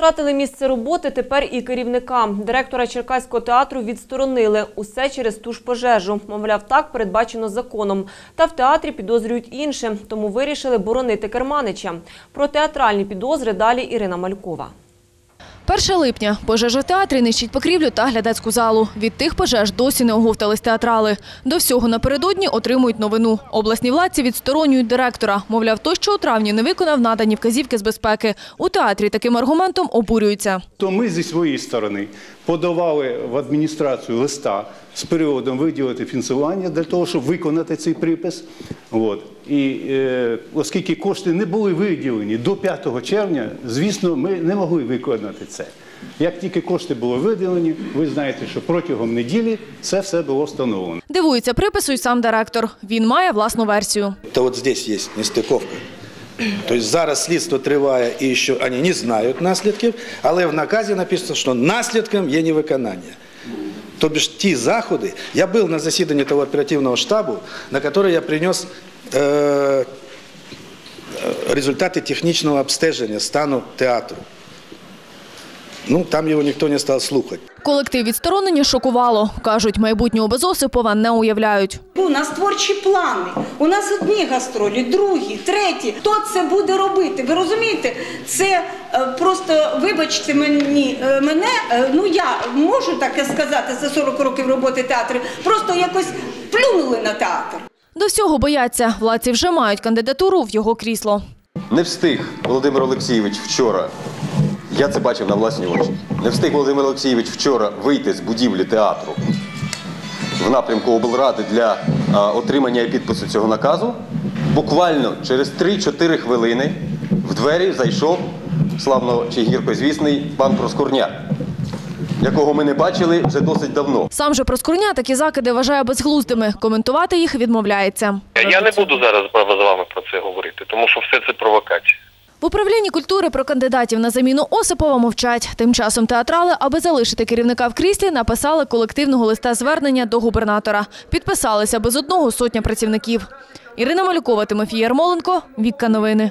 Втратили місце роботи тепер і керівника. Директора Черкаського театру відсторонили. Усе через ту ж пожежу. Мовляв, так передбачено законом. Та в театрі підозрюють інше, тому вирішили боронити керманича. Про театральні підозри далі Ірина Малькова. 1 липня. Пожежа в театрі нищить покрівлю та глядацьку залу. Від тих пожеж досі не оговтались театрали. До всього напередодні отримують новину. Обласні владці відсторонюють директора. Мовляв, той, що у травні не виконав надані вказівки з безпеки. У театрі таким аргументом обурюються. То ми зі своєї сторони подавали в адміністрацію листа з приводом виділити фінансування для того, щоб виконати цей припис. От. І е, оскільки кошти не були виділені до 5 червня, звісно, ми не могли виконати це. Як тільки кошти були виділені, ви знаєте, що протягом неділі це все було встановлено. Дивується припису й сам директор. Він має власну версію. То от здесь є нестиковка. Тобто зараз слідство триває і що вони не знають наслідків, але в наказі написано, що наслідком є невиконання. Тобто ж ті заходи, я був на засіданні того оперативного штабу, на який я приніс е, е, результати технічного обстеження стану театру. Ну, там його ніхто не став слухати. Колектив відсторонення шокувало. Кажуть, майбутнього без Осипова не уявляють. У нас творчі плани. У нас одні гастролі, другі, треті. Хто це буде робити? Ви розумієте? Це е, просто, вибачте мені, е, мене, е, ну я можу таке сказати за 40 років роботи театру, просто якось плюнули на театр. До всього бояться. Владці вже мають кандидатуру в його крісло. Не встиг Володимир Олексійович вчора. Я це бачив на власні очі. Не встиг Володимир Олексійович вчора вийти з будівлі театру в напрямку облради для а, отримання і підпису цього наказу. Буквально через 3-4 хвилини в двері зайшов славно чи гірко звісний пан Проскурняк, якого ми не бачили вже досить давно. Сам же Проскурня такі закиди вважає безглуздими. Коментувати їх відмовляється. Я не буду зараз з вами про це говорити, тому що все це провокація. В управлінні культури про кандидатів на заміну Осипова мовчать. Тим часом театрали, аби залишити керівника в кріслі, написали колективного листа звернення до губернатора. Підписалися без одного сотня працівників. Ірина Малюкова, Тимофій Ярмоленко, Вікка Новини.